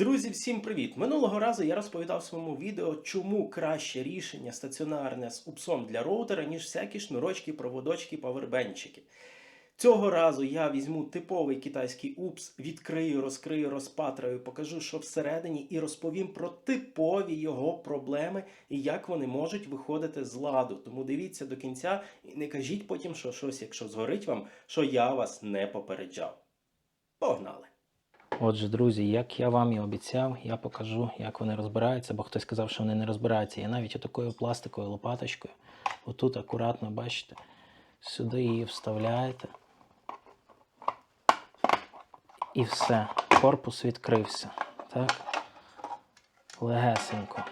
Друзі, всім привіт! Минулого разу я розповідав в своєму відео, чому краще рішення стаціонарне з упсом для роутера, ніж всякі шнурочки, проводочки, павербенчики. Цього разу я візьму типовий китайський упс, відкрию, розкрию, розпатраю, покажу, що всередині, і розповім про типові його проблеми і як вони можуть виходити з ладу. Тому дивіться до кінця і не кажіть потім, що щось, якщо згорить вам, що я вас не попереджав. Погнали! Отже, друзі, як я вам і обіцяв, я покажу, як вони розбираються, бо хтось сказав, що вони не розбираються. Я навіть отакою пластиковою лопаточкою, отут акуратно, бачите, сюди її вставляєте. І все, корпус відкрився. Так? Легесенько.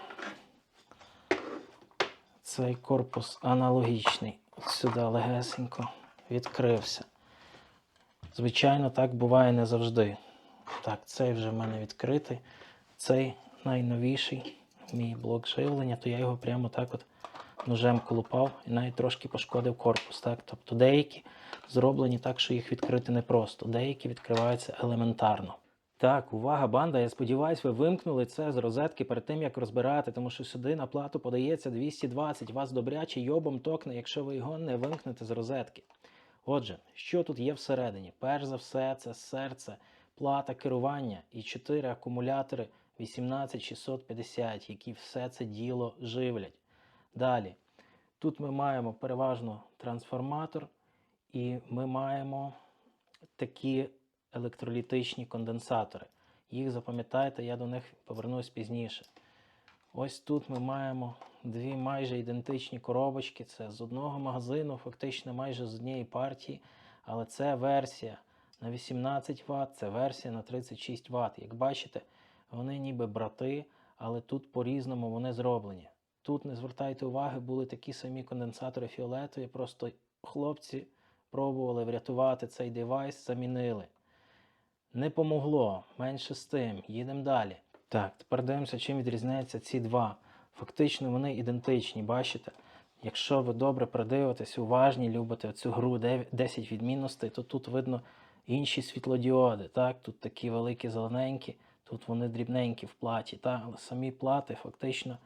Цей корпус аналогічний. От сюди легесенько відкрився. Звичайно, так буває не завжди. Так, цей вже в мене відкритий. Цей найновіший мій блок живлення, то я його прямо так от ножем колупав і навіть трошки пошкодив корпус. Так? Тобто деякі зроблені так, що їх відкрити непросто, деякі відкриваються елементарно. Так, увага, банда. Я сподіваюся, ви вимкнули це з розетки перед тим, як розбирати, тому що сюди на плату подається 220. Вас добряче йобом токне, якщо ви його не вимкнете з розетки. Отже, що тут є всередині? Перш за все, це серце, плата керування і 4 акумулятори 18650, які все це діло живлять. Далі, тут ми маємо переважно трансформатор, і ми маємо такі електролітичні конденсатори. Їх запам'ятайте, я до них повернусь пізніше. Ось тут ми маємо дві майже ідентичні коробочки. Це з одного магазину, фактично майже з однієї партії. Але це версія на 18 Вт, це версія на 36 Вт. Як бачите, вони ніби брати, але тут по-різному вони зроблені. Тут не звертайте уваги, були такі самі конденсатори фіолетові, просто хлопці пробували врятувати цей девайс, замінили. Не помогло, менше з тим, їдемо далі. Так, тепер дивимося, чим відрізняються ці два. Фактично вони ідентичні, бачите? Якщо ви добре придивитесь, уважні, любите цю гру 10 відмінностей, то тут видно інші світлодіоди. Так? Тут такі великі зелененькі, тут вони дрібненькі в платі. Так? Але самі плати фактично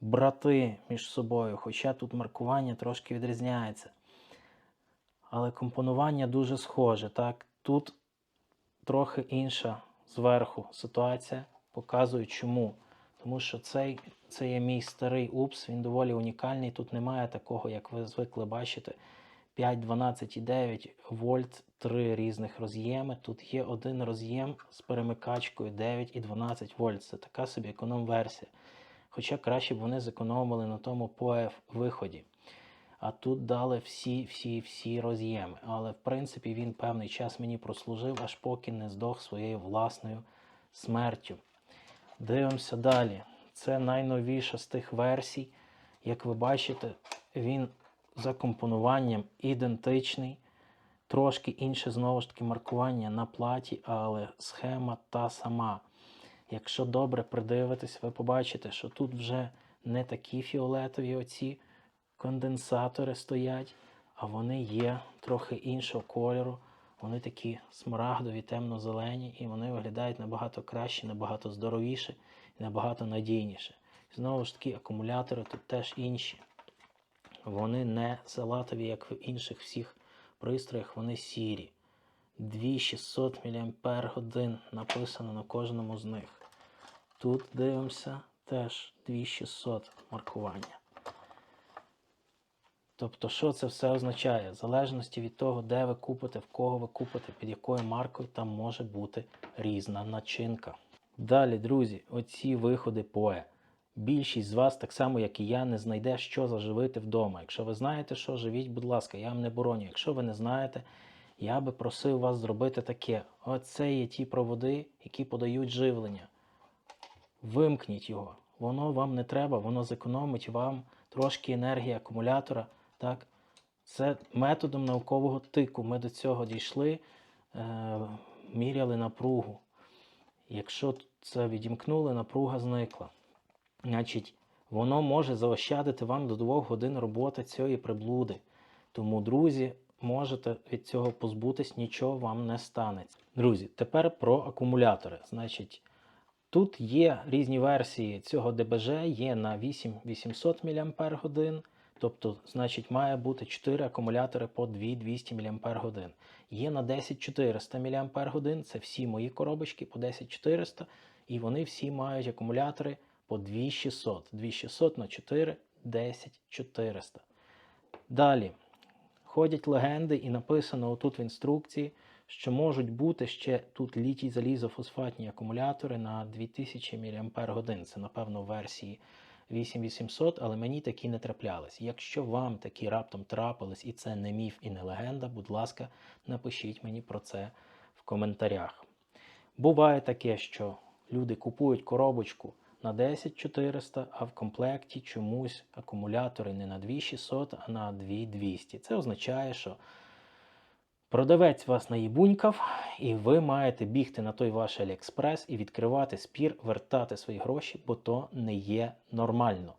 брати між собою, хоча тут маркування трошки відрізняється. Але компонування дуже схоже. Так? Тут трохи інша зверху ситуація. Показую чому. Тому що цей, це є мій старий упс, він доволі унікальний. Тут немає такого, як ви звикли бачити, 5, 12,9 вольт, три різних роз'єми. Тут є один роз'єм з перемикачкою 9 і 12 вольт. Це така собі економ-версія. Хоча краще б вони зекономили на тому POF виході. А тут дали всі-всі-всі роз'єми. Але в принципі він певний час мені прослужив, аж поки не здох своєю власною смертю. Дивимося далі. Це найновіша з тих версій. Як ви бачите, він за компонуванням ідентичний. Трошки інше знову ж таки маркування на платі, але схема та сама. Якщо добре придивитись, ви побачите, що тут вже не такі фіолетові оці конденсатори стоять, а вони є трохи іншого кольору. Вони такі смарагдові, темно-зелені, і вони виглядають набагато краще, набагато здоровіше і набагато надійніше. Знову ж таки, акумулятори тут теж інші. Вони не салатові, як в інших всіх пристроях, вони сірі. 2600 мАч написано на кожному з них. Тут дивимося теж 2600 маркування. Тобто, що це все означає? В залежності від того, де ви купите, в кого ви купите, під якою маркою, там може бути різна начинка. Далі, друзі, оці виходи POE. Більшість з вас, так само як і я, не знайде, що заживити вдома. Якщо ви знаєте, що живіть, будь ласка, я вам не бороню. Якщо ви не знаєте, я би просив вас зробити таке. Оце є ті проводи, які подають живлення. Вимкніть його. Воно вам не треба, воно зекономить вам трошки енергії акумулятора. Так? Це методом наукового тику. Ми до цього дійшли, е, міряли напругу. Якщо це відімкнули, напруга зникла. Значить, воно може заощадити вам до 2 годин роботи цієї приблуди. Тому, друзі, можете від цього позбутись, нічого вам не станеться. Друзі, тепер про акумулятори. Значить, Тут є різні версії цього ДБЖ, є на 8800 мАч, тобто, значить, має бути 4 акумулятори по 2200 мАч. Є на 10400 мАч, це всі мої коробочки по 10400, і вони всі мають акумулятори по 2600. 2600 на 4 10400. Далі ходять легенди, і написано отут в інструкції, що можуть бути ще тут літій залізофосфатні акумулятори на 2000 мАч. Це, напевно, в версії 8800, але мені такі не траплялись. Якщо вам такі раптом трапились, і це не міф і не легенда, будь ласка, напишіть мені про це в коментарях. Буває таке, що люди купують коробочку на 10400, а в комплекті чомусь акумулятори не на 2600, а на 2200. Це означає, що продавець вас наїбунькав, і ви маєте бігти на той ваш Аліекспрес і відкривати спір, вертати свої гроші, бо то не є нормально.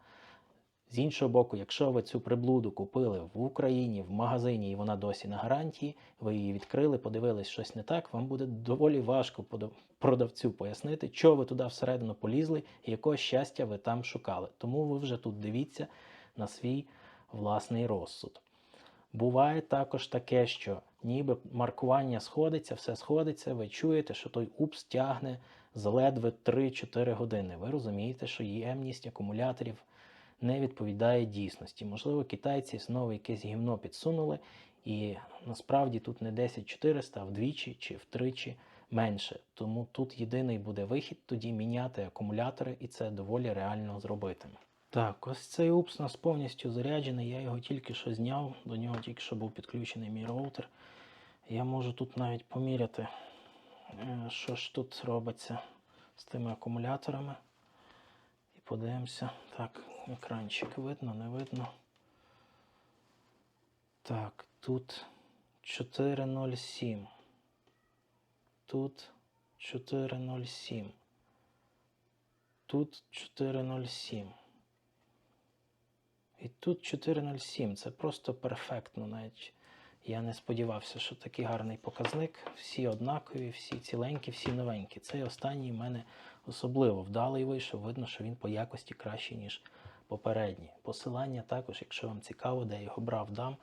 З іншого боку, якщо ви цю приблуду купили в Україні, в магазині, і вона досі на гарантії, ви її відкрили, подивились щось не так, вам буде доволі важко продавцю пояснити, що ви туди всередину полізли і якого щастя ви там шукали. Тому ви вже тут дивіться на свій власний розсуд. Буває також таке, що ніби маркування сходиться, все сходиться, ви чуєте, що той упс тягне ледве 3-4 години. Ви розумієте, що ємність акумуляторів не відповідає дійсності. Можливо, китайці знову якесь гівно підсунули, і насправді тут не 10400, а вдвічі чи втричі менше. Тому тут єдиний буде вихід тоді міняти акумулятори, і це доволі реально зробити. Так, ось цей упс у нас повністю заряджений. Я його тільки що зняв, до нього тільки що був підключений мій роутер. Я можу тут навіть поміряти, е, що ж тут робиться з тими акумуляторами. Подивимося. Так, екранчик видно, не видно. Так, тут 407. Тут 407. Тут 407. І тут 407. Це просто перфектно. Навіть я не сподівався, що такий гарний показник. Всі однакові, всі ціленькі, всі новенькі. Цей останній в мене особливо вдалий вийшов. Видно, що він по якості кращий, ніж попередній. Посилання також, якщо вам цікаво, де я його брав, дам,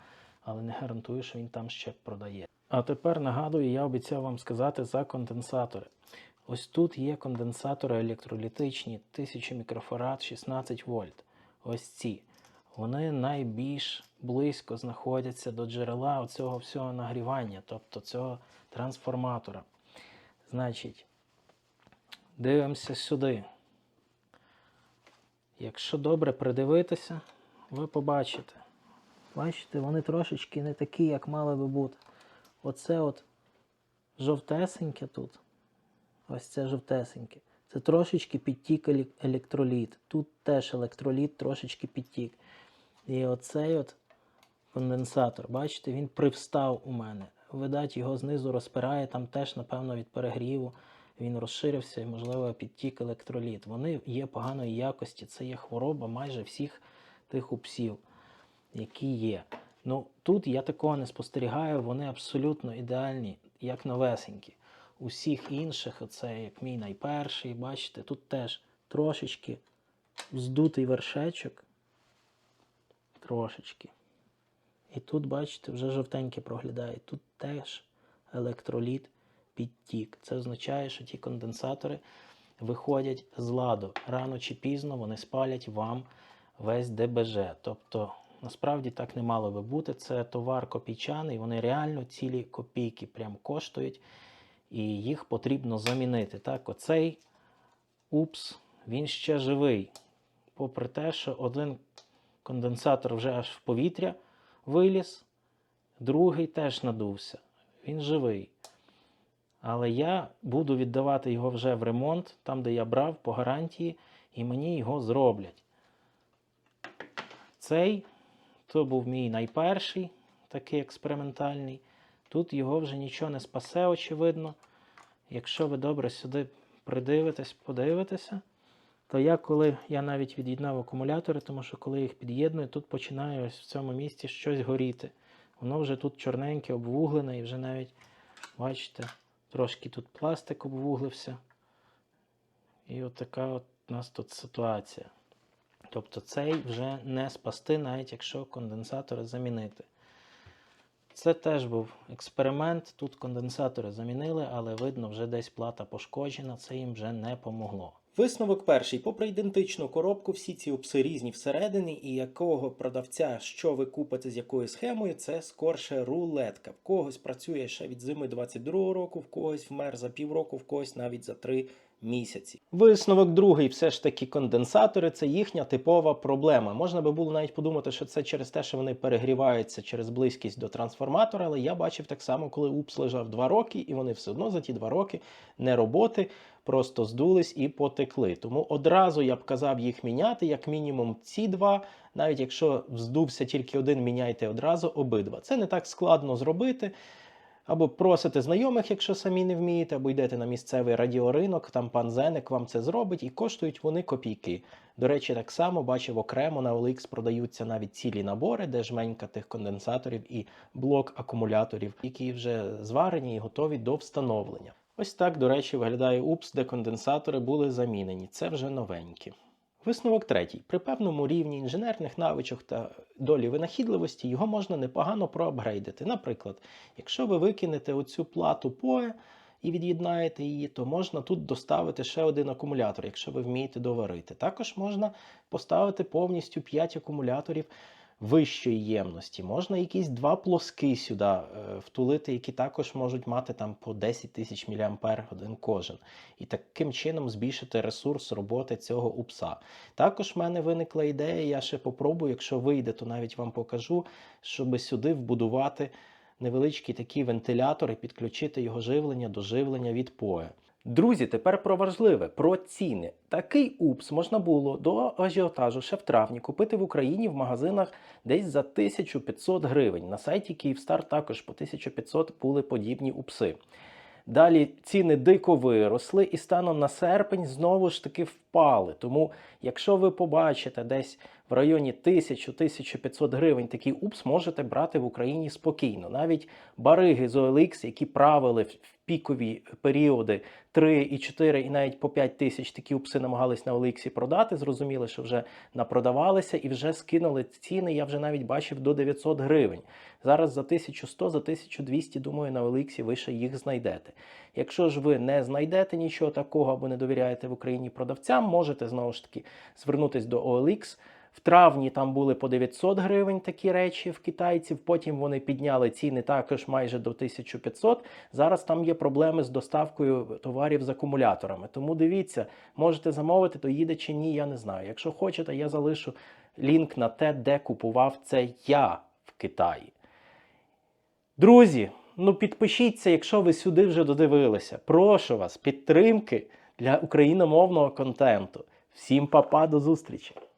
але не гарантую, що він там ще продає. А тепер нагадую, я обіцяв вам сказати за конденсатори. Ось тут є конденсатори електролітичні 1000 мікрофарад 16 вольт. Ось ці. Вони найбільш близько знаходяться до джерела оцього всього нагрівання, тобто цього трансформатора. Значить, дивимося сюди. Якщо добре придивитися, ви побачите. Бачите, вони трошечки не такі, як мали би бути. Оце от жовтесеньке тут. Ось це жовтесеньке. Це трошечки підтік електроліт. Тут теж електроліт трошечки підтік. І оцей от конденсатор, бачите, він привстав у мене. Видать, його знизу розпирає, там теж, напевно, від перегріву він розширився і, можливо, підтік електроліт. Вони є поганої якості, це є хвороба майже всіх тих упсів, які є. Ну, тут я такого не спостерігаю, вони абсолютно ідеальні, як новесенькі. Усіх інших, оце як мій найперший, бачите, тут теж трошечки здутий вершечок. Трошечки. І тут, бачите, вже жовтеньке проглядає. Тут теж електроліт підтік. Це означає, що ті конденсатори виходять з ладу. Рано чи пізно вони спалять вам весь ДБЖ. Тобто, насправді так не мало би бути. Це товар копійчаний, вони реально цілі копійки прям коштують, і їх потрібно замінити. Так, оцей упс, він ще живий. Попри те, що один конденсатор вже аж в повітря виліз, другий теж надувся. Він живий. Але я буду віддавати його вже в ремонт, там, де я брав по гарантії, і мені його зроблять. Цей то був мій найперший, такий експериментальний. Тут його вже нічого не спасе, очевидно. Якщо ви добре сюди придивитесь, подивитеся, то я коли я навіть від'єднав акумулятори, тому що коли їх під'єдную, тут починає ось в цьому місці щось горіти. Воно вже тут чорненьке, обвуглене, і вже навіть, бачите, трошки тут пластик обвуглився. І от така от у нас тут ситуація. Тобто цей вже не спасти, навіть якщо конденсатори замінити. Це теж був експеримент. Тут конденсатори замінили, але видно, вже десь плата пошкоджена, це їм вже не помогло. Висновок перший. Попри ідентичну коробку, всі ці упси різні всередині, і якого продавця, що ви купите з якою схемою, це скорше рулетка. В когось працює ще від зими 22-го року, в когось вмер за півроку, в когось навіть за три місяці. Висновок другий, все ж таки, конденсатори це їхня типова проблема. Можна би було навіть подумати, що це через те, що вони перегріваються через близькість до трансформатора, але я бачив так само, коли упс лежав два роки, і вони все одно за ті два роки не роботи, просто здулись і потекли. Тому одразу я б казав їх міняти, як мінімум ці два. Навіть якщо вздувся тільки один, міняйте одразу обидва. Це не так складно зробити. Або просите знайомих, якщо самі не вмієте, або йдете на місцевий радіоринок, там пан Зеник вам це зробить, і коштують вони копійки. До речі, так само бачив окремо на OLX продаються навіть цілі набори, де жменька тих конденсаторів і блок акумуляторів, які вже зварені і готові до встановлення. Ось так, до речі, виглядає УПС, де конденсатори були замінені. Це вже новенькі. Висновок третій. При певному рівні інженерних навичок та долі винахідливості його можна непогано проапгрейдити. Наприклад, якщо ви викинете оцю плату POE і від'єднаєте її, то можна тут доставити ще один акумулятор, якщо ви вмієте доварити. Також можна поставити повністю 5 акумуляторів вищої ємності. Можна якісь два плоски сюди е, втулити, які також можуть мати там по 10 тисяч мАч кожен. І таким чином збільшити ресурс роботи цього упса. Також в мене виникла ідея, я ще попробую, якщо вийде, то навіть вам покажу, щоб сюди вбудувати невеличкий такий вентилятор і підключити його живлення до живлення від POE. Друзі, тепер про важливе, про ціни. Такий упс можна було до ажіотажу ще в травні купити в Україні в магазинах десь за 1500 гривень. На сайті Київстар також по 1500 були подібні упси. Далі ціни дико виросли і станом на серпень знову ж таки впали. Тому, якщо ви побачите десь в районі 1000-1500 гривень такий упс, можете брати в Україні спокійно. Навіть бариги з OLX, які правили пікові періоди 3 і 4 і навіть по 5 тисяч такі упси намагались на OLX продати, зрозуміли, що вже напродавалися і вже скинули ціни. Я вже навіть бачив до 900 гривень. Зараз за 1100, за 1200, думаю, на OLX ви ще їх знайдете. Якщо ж ви не знайдете нічого такого або не довіряєте в Україні продавцям, можете знову ж таки звернутися до OLX. В травні там були по 900 гривень такі речі в китайців. Потім вони підняли ціни також майже до 1500. Зараз там є проблеми з доставкою товарів з акумуляторами. Тому дивіться, можете замовити, то їде чи ні, я не знаю. Якщо хочете, я залишу лінк на те, де купував це я в Китаї. Друзі, ну підпишіться, якщо ви сюди вже додивилися. Прошу вас, підтримки для україномовного контенту. Всім па-па, до зустрічі!